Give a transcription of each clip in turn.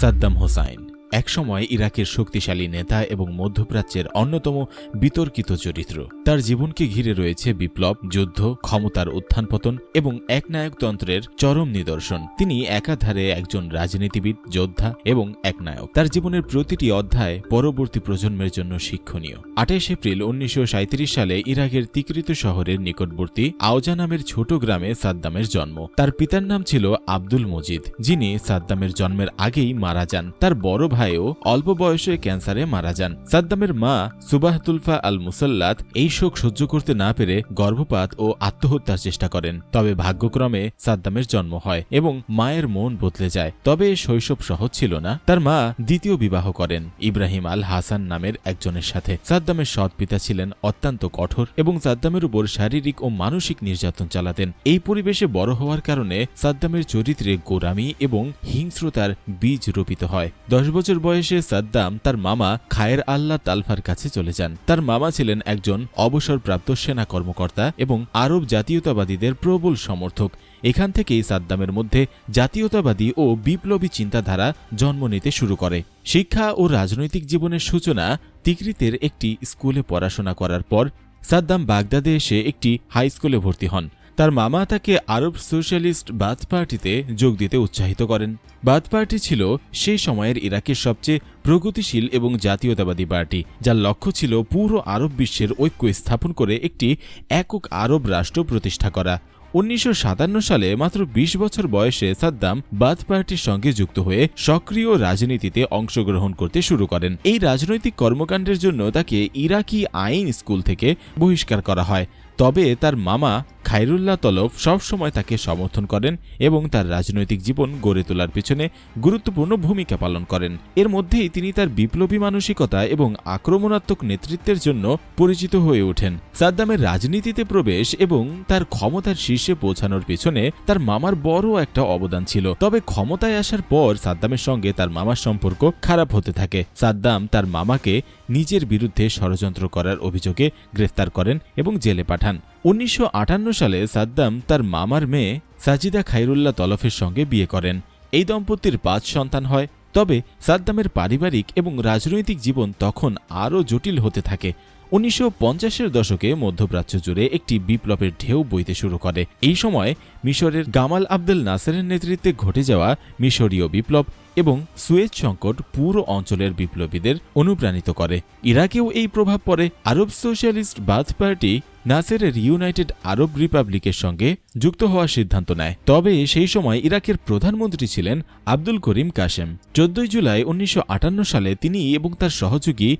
সাদ্দাম হোসাইন একসময় ইরাকের শক্তিশালী নেতা এবং মধ্যপ্রাচ্যের অন্যতম বিতর্কিত চরিত্র। তার জীবনকে ঘিরে রয়েছে বিপ্লব, যুদ্ধ, ক্ষমতার উত্থান পতন এবং একনায়কতন্ত্রের চরম নিদর্শন। তিনি একাধারে একজন রাজনীতিবিদ, যোদ্ধা এবং একনায়ক। তার জীবনের প্রতিটি অধ্যায় পরবর্তী প্রজন্মের জন্য শিক্ষণীয়। আঠাশ এপ্রিল উনিশশো সাঁইত্রিশ সালে ইরাকের তিকৃত শহরের নিকটবর্তী আওজা নামের ছোট গ্রামে সাদ্দামের জন্ম। তার পিতার নাম ছিল আব্দুল মজিদ, যিনি সাদ্দামের জন্মের আগেই মারা যান। তার বড় ভাইও অল্প বয়সে ক্যান্সারে মারা যান। সাদ্দামের মা সুবাহতুলফা আল মুসাল্লাত এই শোক সহ্য করতে না পেরে গর্ভপাত ও আত্মহত্যার চেষ্টা করেন। তবে ভাগ্যক্রমে সাদ্দামের জন্ম হয় এবং মায়ের মন বদলে যায়। তবে শৈশব সহজ ছিল না। তার মা দ্বিতীয় বিবাহ করেন ইব্রাহিম আল হাসান নামের একজনের সাথে। সাদ্দামের সৎ পিতা ছিলেন অত্যন্ত কঠোর এবং সাদ্দামের উপর শারীরিক ও মানসিক নির্যাতন চালাতেন। এই পরিবেশে বড় হওয়ার কারণে সাদ্দামের চরিত্রে গোরামি এবং হিংস্রতার বীজ রোপিত হয়। দশ বছর বয়সে সাদ্দাম তার মামা খায়ের আল্লাহ তালফার কাছে চলে যান। তার মামা ছিলেন একজন অবসরপ্রাপ্ত সেনা কর্মকর্তা এবং আরব জাতীয়তাবাদীদের প্রবল সমর্থক। এখান থেকেই সাদ্দামের মধ্যে জাতীয়তাবাদী ও বিপ্লবী চিন্তাধারা জন্ম নিতে শুরু করে। শিক্ষা ও রাজনৈতিক জীবনের সূচনা তিকরিতের একটি স্কুলে পড়াশোনা করার পর সাদ্দাম বাগদাদে এসে একটি হাই স্কুলে ভর্তি হন। তার মামা তাকে আরব সোশ্যালিস্ট বাথ পার্টিতে যোগ দিতে উৎসাহিত করেন। বাথ পার্টি ছিল সেই সময়ের ইরাকের সবচেয়ে প্রগতিশীল এবং জাতীয়তাবাদী পার্টি, যার লক্ষ্য ছিল পুরো আরব বিশ্বের ঐক্য স্থাপন করে একটি একক আরব রাষ্ট্র প্রতিষ্ঠা করা। উনিশশো সাতান্ন সালে মাত্র ২০ বছর বয়সে সাদ্দাম বাথ পার্টির সঙ্গে যুক্ত হয়ে সক্রিয় রাজনীতিতে অংশগ্রহণ করতে শুরু করেন। এই রাজনৈতিক কর্মকাণ্ডের জন্য তাকে ইরাকি আইন স্কুল থেকে বহিষ্কার করা হয়। তবে তার মামা খায়রুল্লাহ তলব সবসময় তাকে সমর্থন করেন এবং তার রাজনৈতিক জীবন গড়ে তোলার পিছনে গুরুত্বপূর্ণ ভূমিকা পালন করেন। এর মধ্যেই তিনি তার বিপ্লবী মানসিকতা এবং আক্রমণাত্মক নেতৃত্বের জন্য পরিচিত হয়ে ওঠেন। সাদ্দামের রাজনীতিতে প্রবেশ এবং তার ক্ষমতার শীর্ষে পৌঁছানোর পিছনে তার মামার বড় একটা অবদান ছিল। তবে ক্ষমতায় আসার পর সাদ্দামের সঙ্গে তার মামার সম্পর্ক খারাপ হতে থাকে। সাদ্দাম তার মামাকে নিজের বিরুদ্ধে ষড়যন্ত্র করার অভিযোগে গ্রেফতার করেন এবং জেলে পাঠান। উনিশশো আটান্ন সালে সাদ্দাম তার মামার মেয়ে সাজিদা খাইরুল্লাহ তলফের সঙ্গে বিয়ে করেন। এই দম্পতির পাঁচ সন্তান হয়। তবে সাদ্দামের পারিবারিক এবং রাজনৈতিক জীবন তখন আরও জটিল হতে থাকে। উনিশশো পঞ্চাশের দশকে মধ্যপ্রাচ্য জুড়ে একটি বিপ্লবের ঢেউ বইতে শুরু করে। এই সময় মিশরের গামাল আব্দুল নাসেরের নেতৃত্বে ঘটে যাওয়া মিশরীয় বিপ্লব এবং সুয়েজ সংকট পুরো অঞ্চলের বিপ্লবীদের অনুপ্রাণিত করে। ইরাকেও এই প্রভাব পড়ে। আরব সোশ্যালিস্ট বাথ পার্টি নাসেরের ইউনাইটেড আরব রিপাবলিকের সঙ্গে যুক্ত হওয়ার সিদ্ধান্ত নেয়। তবে সেই সময় ইরাকের প্রধানমন্ত্রী ছিলেন আব্দুল করিম কাশেম। চোদ্দই জুলাই উনিশশো আটান্ন সালে তিনি এবং তার সহযোগী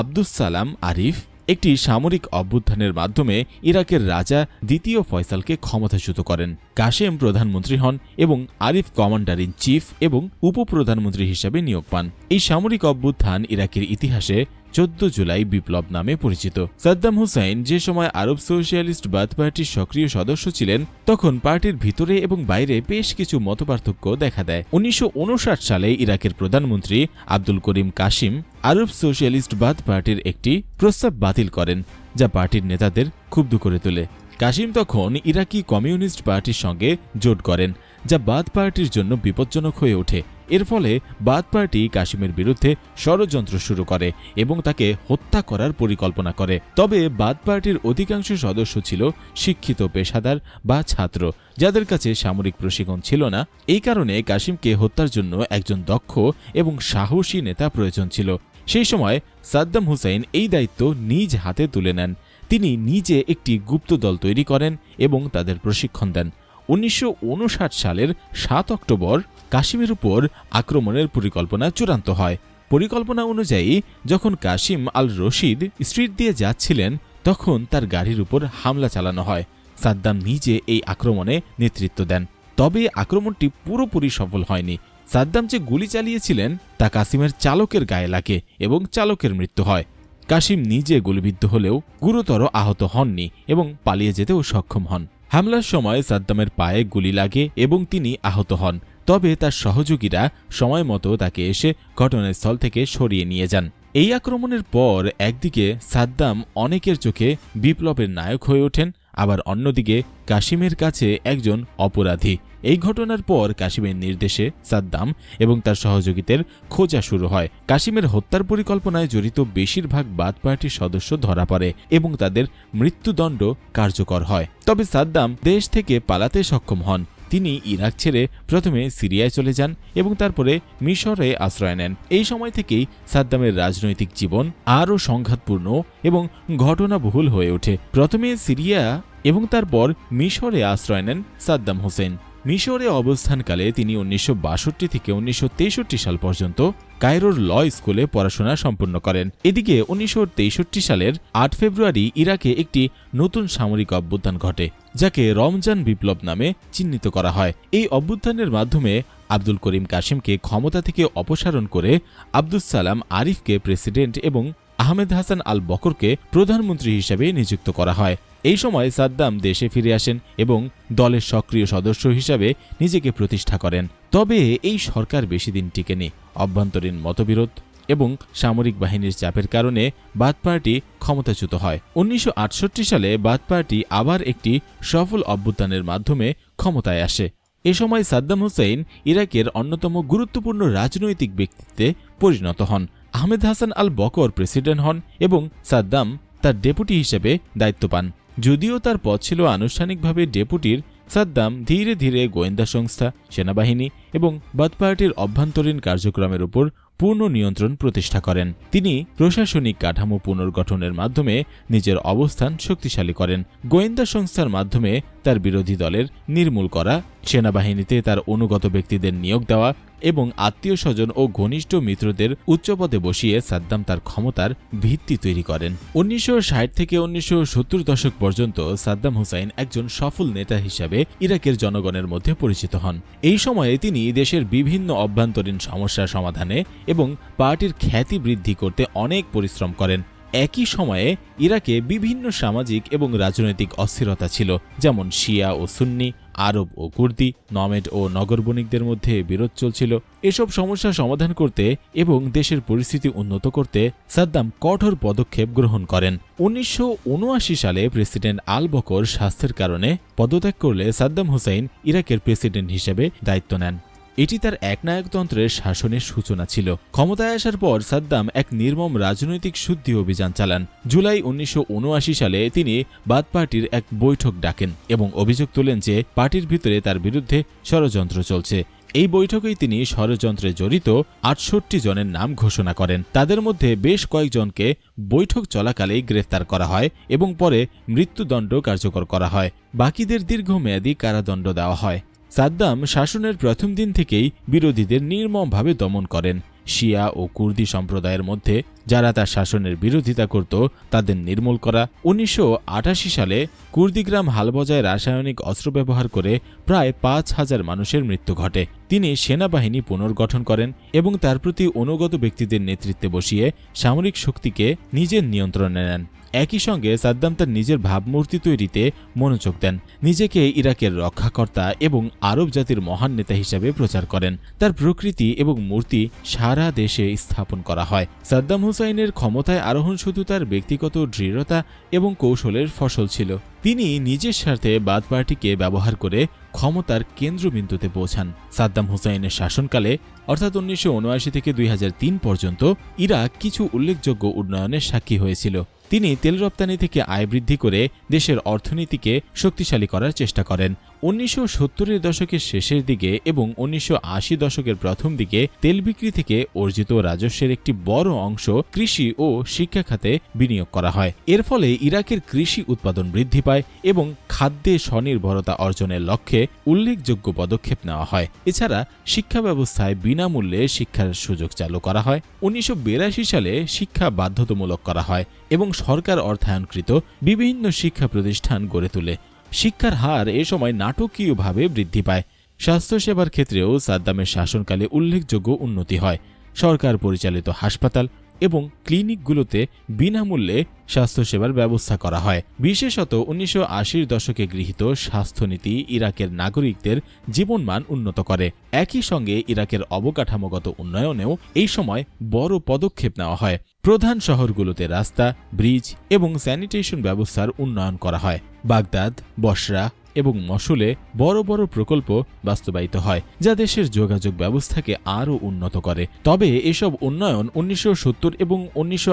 আব্দুস সালাম আরিফ একটি সামরিক অভ্যুত্থানের মাধ্যমে ইরাকের রাজা দ্বিতীয় ফয়সালকে ক্ষমতাচ্যুত করেন। কাশেম প্রধানমন্ত্রী হন এবং আরিফ কমান্ডার ইন চিফ এবং উপপ্রধানমন্ত্রী হিসাবে নিয়োগ পান। এই সামরিক অভ্যুত্থান ইরাকের ইতিহাসে চোদ্দ জুলাই বিপ্লব নামে পরিচিত। সাদ্দাম হুসাইন যে সময় আরব সোশ্যালিস্ট বাথ পার্টির সক্রিয় সদস্য ছিলেন, তখন পার্টির ভিতরে এবং বাইরে বেশ কিছু মতপার্থক্য দেখা দেয়। উনিশশো উনষাট সালে ইরাকের প্রধানমন্ত্রী Abdul Karim Qasim Arab socialist Baath পার্টির একটি প্রস্তাব বাতিল করেন, যা পার্টির নেতাদের ক্ষুব্ধ করে তোলে। কাশিম তখন ইরাকি কমিউনিস্ট পার্টির সঙ্গে জোট করেন, যা বাদ পার্টির জন্য বিপজ্জনক হয়ে ওঠে। এর ফলে বাদ পার্টি কাশিমের বিরুদ্ধে ষড়যন্ত্র শুরু করে এবং তাকে হত্যা করার পরিকল্পনা করে। তবে বাদ পার্টির অধিকাংশ সদস্য ছিল শিক্ষিত পেশাদার বা ছাত্র, যাদের কাছে সামরিক প্রশিক্ষণ ছিল না। এই কারণে কাশিমকে হত্যার জন্য একজন দক্ষ এবং সাহসী নেতা প্রয়োজন ছিল। সেই সময় সাদ্দাম হুসাইন এই দায়িত্ব নিজ হাতে তুলে নেন। তিনি নিজে একটি গুপ্ত দল তৈরি করেন এবং তাদের প্রশিক্ষণ দেন। উনিশশো উনষাট সালের সাত অক্টোবর কাশিমের উপর আক্রমণের পরিকল্পনা চূড়ান্ত হয়। পরিকল্পনা অনুযায়ী, যখন কাশিম আল রশিদ স্ট্রিট দিয়ে যাচ্ছিলেন, তখন তার গাড়ির উপর হামলা চালানো হয়। সাদ্দাম নিজে এই আক্রমণে নেতৃত্ব দেন। তবে আক্রমণটি পুরোপুরি সফল হয়নি। সাদ্দাম যে গুলি চালিয়েছিলেন, তা কাসিমের চালকের গায়ে লাগে এবং চালকের মৃত্যু হয়। কাশিম নিজে গুলিবিদ্ধ হলেও গুরুতর আহত হননি এবং পালিয়ে যেতেও সক্ষম হন। হামলার সময় সাদ্দামের পায়ে গুলি লাগে এবং তিনি আহত হন। তবে তার সহযোগীরা সময় মতো তাকে এসে ঘটনাস্থল থেকে সরিয়ে নিয়ে যান। এই আক্রমণের পর একদিকে সাদ্দাম অনেকের চোখে বিপ্লবের নায়ক হয়ে ওঠেন, আবার অন্যদিকে কাশিমের কাছে একজন অপরাধী। এই ঘটনার পর কাশিমের নির্দেশে সাদ্দাম এবং তার সহযোগীদের খোঁজা শুরু হয়। কাশিমের হত্যার পরিকল্পনায় জড়িত বেশিরভাগ বাদ পার্টির সদস্য ধরা পড়ে এবং তাদের মৃত্যুদণ্ড কার্যকর হয়। তবে সাদ্দাম দেশ থেকে পালাতে সক্ষম হন। তিনি ইরাক ছেড়ে প্রথমে সিরিয়ায় চলে যান এবং তারপরে মিশরে আশ্রয় নেন। এই সময় থেকেই সাদ্দামের রাজনৈতিক জীবন আরও সংঘাতপূর্ণ এবং ঘটনাবহুল হয়ে ওঠে। প্রথমে সিরিয়া এবং তারপর মিশরে আশ্রয় নেন সাদ্দাম হোসেন। মিশরে অবস্থানকালে তিনি উনিশশো বাষট্টি থেকে উনিশশো তেষট্টি সাল পর্যন্ত কায়রোর ল স্কুলে পড়াশোনা সম্পন্ন করেন। এদিকে উনিশশো তেষট্টি সালের আট ফেব্রুয়ারি ইরাকে একটি নতুন সামরিক অভ্যুত্থান ঘটে, যাকে রমজান বিপ্লব নামে চিহ্নিত করা হয়। এই অভ্যুত্থানের মাধ্যমে আব্দুল করিম কাশিমকে ক্ষমতা থেকে অপসারণ করে আব্দুস সালাম আরিফকে প্রেসিডেন্ট এবং আহমেদ হাসান আল বকরকে প্রধানমন্ত্রী হিসেবে নিযুক্ত করা হয়। এই সময় সাদ্দাম দেশে ফিরে আসেন এবং দলের সক্রিয় সদস্য হিসাবে নিজেকে প্রতিষ্ঠা করেন। তবে এই সরকার বেশি দিন টিকেনি। অভ্যন্তরীণ মতবিরোধ এবং সামরিক বাহিনীর চাপের কারণে বাদ পার্টি ক্ষমতাচ্যুত হয়। উনিশশো আটষট্টি সালে বাদ পার্টি আবার একটি সফল অভ্যুত্থানের মাধ্যমে ক্ষমতায় আসে। এ সময় সাদ্দাম হুসেইন ইরাকের অন্যতম গুরুত্বপূর্ণ রাজনৈতিক ব্যক্তিত্বে পরিণত হন। Ahmed Hassan al Bakr president হন এবং সাদ্দাম তার ডেপুটি হিসেবে দায়িত্ব পান। যদিও তার পদ ছিল আনুষ্ঠানিকভাবে ডেপুটির, সাদ্দাম ধীরে ধীরে গোয়েন্দা সংস্থা, সেনাবাহিনী এবং বাদ পার্টির অভ্যন্তরীণ কার্যক্রমের উপর পূর্ণ নিয়ন্ত্রণ প্রতিষ্ঠা করেন। তিনি প্রশাসনিক কাঠামো পুনর্গঠনের মাধ্যমে নিজের অবস্থান শক্তিশালী করেন। গোয়েন্দা সংস্থার মাধ্যমে তার বিরোধী দলের নির্মূল করা, সেনাবাহিনীতে তার অনুগত ব্যক্তিদের নিয়োগ দেওয়া এবং আত্মীয় স্বজন ও ঘনিষ্ঠ মিত্রদের উচ্চপদে বসিয়ে সাদ্দাম তার ক্ষমতার ভিত্তি তৈরি করেন। উনিশশো ষাট থেকে উনিশশো সত্তর দশক পর্যন্ত সাদ্দাম হুসাইন একজন সফল নেতা হিসাবে ইরাকের জনগণের মধ্যে পরিচিত হন। এই সময়ে তিনি দেশের বিভিন্ন অভ্যন্তরীণ সমস্যা সমাধানে এবং পার্টির খ্যাতি বৃদ্ধি করতে অনেক পরিশ্রম করেন। একই সময়ে ইরাকে বিভিন্ন সামাজিক এবং রাজনৈতিক অস্থিরতা ছিল, যেমন শিয়া ও সুন্নি, আরব ও কুর্দি, নমেড ও নগর বণিকদের মধ্যে বিরোধ চলছিল। এসব সমস্যা সমাধান করতে এবং দেশের পরিস্থিতি উন্নত করতে সাদ্দাম কঠোর পদক্ষেপ গ্রহণ করেন। উনিশশো উনআশি সালে প্রেসিডেন্ট আল বকর স্বাস্থ্যের কারণে পদত্যাগ করলে সাদ্দাম হুসাইন ইরাকের প্রেসিডেন্ট হিসেবে দায়িত্ব নেন। এটি তার একনায়কতন্ত্রের শাসনের সূচনা ছিল। ক্ষমতায় আসার পর সাদ্দাম এক নির্মম রাজনৈতিক শুদ্ধি অভিযান চালান। জুলাই উনিশশো উনআশি সালে তিনি বাদ পার্টির এক বৈঠক ডাকেন এবং অভিযোগ তোলেন যে পার্টির ভিতরে তার বিরুদ্ধে ষড়যন্ত্র চলছে। এই বৈঠকেই তিনি ষড়যন্ত্রে জড়িত আটষট্টি জনের নাম ঘোষণা করেন। তাদের মধ্যে বেশ কয়েকজনকে বৈঠক চলাকালেই গ্রেফতার করা হয় এবং পরে মৃত্যুদণ্ড কার্যকর করা হয়। বাকিদের দীর্ঘমেয়াদী কারাদণ্ড দেওয়া হয়। সাদ্দাম শাসনের প্রথম দিন থেকেই বিরোধীদের নির্মমভাবে দমন করেন। শিয়া ও কুর্দি সম্প্রদায়ের মধ্যে যারা তার শাসনের বিরোধিতা করত, তাদের নির্মূল করা। উনিশশো আঠাশি সালে কুর্দিগ্রাম হালবজায় রাসায়নিক অস্ত্র ব্যবহার করে প্রায় পাঁচ হাজার মানুষের মৃত্যু ঘটে। তিনি সেনাবাহিনী পুনর্গঠন করেন এবং তার প্রতি অনুগত ব্যক্তিদের নেতৃত্বে বসিয়ে সামরিক শক্তিকে নিজের নিয়ন্ত্রণে নেন। একই সঙ্গে সাদ্দাম তার নিজের ভাবমূর্তি তৈরিতে মনোযোগ দেন। নিজেকে ইরাকের রক্ষাকর্তা এবং আরব জাতির মহান নেতা হিসেবে প্রচার করেন। তার প্রকৃতি এবং মূর্তি সারা দেশে স্থাপন করা হয়। সাদ্দাম হুসাইনের ক্ষমতায় আরোহণ শুধু তার ব্যক্তিগত দৃঢ়তা এবং কৌশলের ফসল ছিল। তিনি নিজের স্বার্থে বাদ পার্টিকে ব্যবহার করে ক্ষমতার কেন্দ্রবিন্দুতে পৌঁছান। সাদ্দাম হুসাইনের শাসনকালে, অর্থাৎ উনিশশো উনআশি থেকে দুই হাজার তিন পর্যন্ত ইরাক কিছু উল্লেখযোগ্য উন্নয়নের সাক্ষী হয়েছিল। তিনি তেল রপ্তানি থেকে আয় বৃদ্ধি করে দেশের অর্থনীতিকে শক্তিশালী করার চেষ্টা করেন। উনিশশো সত্তরের দশকের শেষের দিকে এবং উনিশশো আশি দশকের প্রথম দিকে তেল বিক্রি থেকে অর্জিত রাজস্বের একটি বড় অংশ কৃষি ও শিক্ষা খাতে বিনিয়োগ করা হয়। এর ফলে ইরাকের কৃষি উৎপাদন বৃদ্ধি পায় এবং খাদ্যে স্বনির্ভরতা অর্জনের লক্ষ্যে উল্লেখযোগ্য পদক্ষেপ নেওয়া হয়। এছাড়া শিক্ষা ব্যবস্থায় বিনামূল্যে শিক্ষার সুযোগ চালু করা হয়। উনিশশো বিরাশি সালে শিক্ষা বাধ্যতামূলক করা হয় এবং সরকার অর্থায়নকৃত বিভিন্ন শিক্ষা প্রতিষ্ঠান গড়ে তোলে। শিক্ষার হার এ সময় নাটকীয়ভাবে বৃদ্ধি পায়। স্বাস্থ্যসেবার ক্ষেত্রেও সাদ্দামের শাসনকালে উল্লেখযোগ্য উন্নতি হয়। সরকার পরিচালিত হাসপাতাল এবং ক্লিনিকগুলোতে বিনামূল্যে স্বাস্থ্যসেবার ব্যবস্থা করা হয়। বিশেষত উনিশশো দশকে গৃহীত স্বাস্থ্যনীতি ইরাকের নাগরিকদের জীবনমান উন্নত করে। একই সঙ্গে ইরাকের অবকাঠামোগত উন্নয়নেও এই সময় বড় পদক্ষেপ নেওয়া হয়। প্রধান শহরগুলোতে রাস্তা, ব্রিজ এবং স্যানিটেশন ব্যবস্থার উন্নয়ন করা হয়। বাগদাদ, বসরা এবং মসুলে বড় বড় প্রকল্প বাস্তবায়িত হয়, যা দেশের যোগাযোগ ব্যবস্থাকে আরও উন্নত করে। তবে এসব উন্নয়ন উনিশশো সত্তর এবং উনিশশো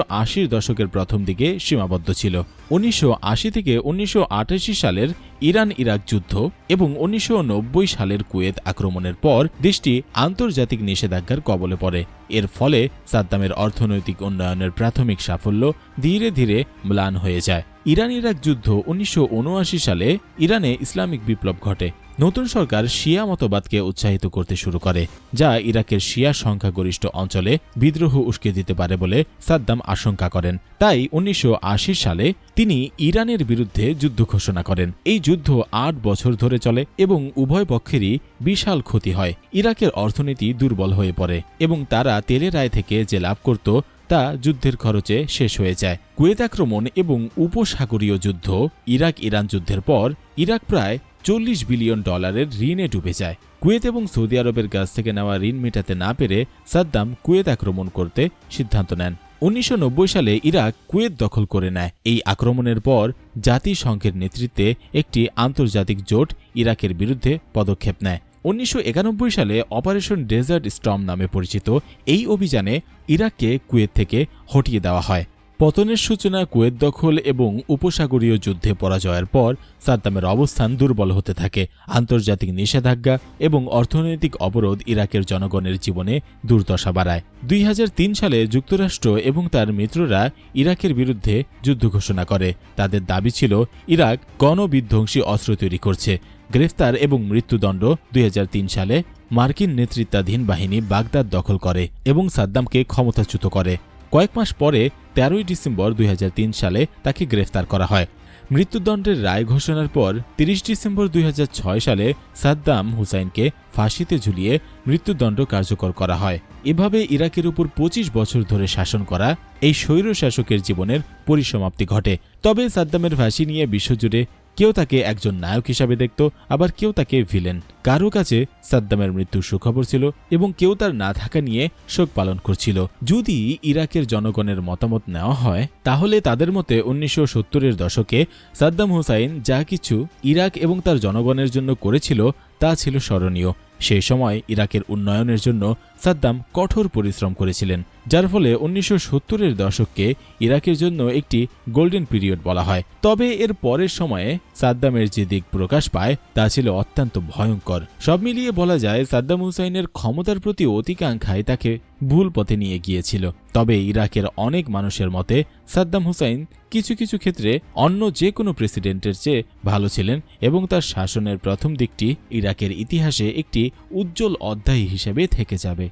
দশকের প্রথম দিকে সীমাবদ্ধ ছিল। উনিশশো আশি থেকে উনিশশো আটাশি সালের ইরান ইরাক যুদ্ধ এবং উনিশশো নব্বই সালের কুয়েত আক্রমণের পর দেশটি আন্তর্জাতিক নিষেধাজ্ঞার কবলে পড়ে। এর ফলে সাদ্দামের অর্থনৈতিক উন্নয়নের প্রাথমিক সাফল্য ধীরে ধীরে ম্লান হয়ে যায়। ইরান ইরাক যুদ্ধ উনিশশো উনআশি সালে ইরানে ইসলামিক বিপ্লব ঘটে। নতুন সরকার শিয়া মতবাদকে উৎসাহিত করতে শুরু করে, যা ইরাকের শিয়া সংখ্যাগরিষ্ঠ অঞ্চলে বিদ্রোহ উস্কে দিতে পারে বলে সাদ্দাম আশঙ্কা করেন। তাই উনিশশো আশি সালে তিনি ইরানের বিরুদ্ধে যুদ্ধ ঘোষণা করেন। এই যুদ্ধ আট বছর ধরে চলে এবং উভয় পক্ষেরই বিশাল ক্ষতি হয়। ইরাকের অর্থনীতি দুর্বল হয়ে পড়ে এবং তারা তেলের রায় থেকে যে লাভ করত তা যুদ্ধের খরচে শেষ হয়ে যায়। কুয়েত আক্রমণ এবং উপসাগরীয় যুদ্ধ ইরাক ইরান যুদ্ধের পর ইরাক প্রায় চল্লিশ বিলিয়ন ডলারের ঋণে ডুবে যায়। কুয়েত এবং সৌদি আরবের কাছ থেকে নেওয়া ঋণ মেটাতে না পেরে সাদ্দাম কুয়েত আক্রমণ করতে সিদ্ধান্ত নেন। উনিশশো নব্বই সালে ইরাক কুয়েত দখল করে নেয়। এই আক্রমণের পর জাতিসংঘের নেতৃত্বে একটি আন্তর্জাতিক জোট ইরাকের বিরুদ্ধে পদক্ষেপ নেয়। উনিশশো একানব্বই সালে অপারেশন ডেজার্ট স্টর্ম নামে পরিচিত এই অভিযানে ইরাককে কুয়েত থেকে হটিয়ে দেওয়া হয়। পতনের সূচনা কুয়েত দখল এবং উপসাগরীয় যুদ্ধে পরাজয়ের পর সাদ্দামের অবস্থান দুর্বল হতে থাকে। আন্তর্জাতিক নিষেধাজ্ঞা এবং অর্থনৈতিক অবরোধ ইরাকের জনগণের জীবনে দুর্দশা বাড়ায়। দুই হাজার তিন সালে যুক্তরাষ্ট্র এবং তার মিত্ররা ইরাকের বিরুদ্ধে যুদ্ধ ঘোষণা করে। তাদের দাবি ছিল, ইরাক গণবিধ্বংসী অস্ত্র তৈরি করছে গ্রেফতার এবং মৃত্যুদণ্ড দুই হাজার তিন সালে মার্কিন নেতৃত্বাধীন বাহিনী বাগদাদ দখল করে এবং সাদ্দামকে ক্ষমতাচ্যুত করে। কয়েক মাস পরে তেরোই ডিসেম্বর দুই হাজার তিন সালে তাকে গ্রেফতার করা হয়। মৃত্যুদণ্ডের রায় ঘোষণার পর তিরিশ ডিসেম্বর দুই হাজার ছয় সালে সাদ্দাম হুসাইনকে ফাঁসিতে ঝুলিয়ে মৃত্যুদণ্ড কার্যকর করা হয়। এভাবে ইরাকের উপর ২৫ বছর ধরে শাসন করা এই স্বৈর শাসকের জীবনের পরিসমাপ্তি ঘটে। তবে সাদ্দামের ফাঁসি নিয়ে বিশ্বজুড়ে কেউ তাকে একজন নায়ক হিসাবে দেখত, আবার কেউ তাকে ভিলেন। কারও কাছে সাদ্দামের মৃত্যুর সুখবর ছিল এবং কেউ তার না থাকা নিয়ে শোক পালন করছিল। যদি ইরাকের জনগণের মতামত নেওয়া হয়, তাহলে তাদের মতে উনিশশো সত্তরের দশকে সাদ্দাম হুসাইন যা কিছু ইরাক এবং তার জনগণের জন্য করেছিল, তা ছিল স্মরণীয়। সেই সময় ইরাকের উন্নয়নের জন্য সাদ্দাম কঠোর পরিশ্রম করেছিলেন, যার ফলে উনিশশো সত্তরের দশককে ইরাকের জন্য একটি গোল্ডেন পিরিয়ড বলা হয়। তবে এর পরের সময়ে সাদ্দামের যে দিক প্রকাশ পায়, তা ছিল অত্যন্ত ভয়ঙ্কর। সব মিলিয়ে বলা যায়, সাদ্দাম হুসাইনের ক্ষমতার প্রতি অতিকাঙ্ক্ষায় তাকে ভুল পথে নিয়ে গিয়েছিল। তবে ইরাকের অনেক মানুষের মতে, সাদ্দাম হুসাইন কিছু কিছু ক্ষেত্রে অন্য যে কোনো প্রেসিডেন্টের চেয়ে ভালো ছিলেন এবং তার শাসনের প্রথম দিকটি ইরাকের ইতিহাসে একটি উজ্জ্বল অধ্যায় হিসেবে থেকে যাবে।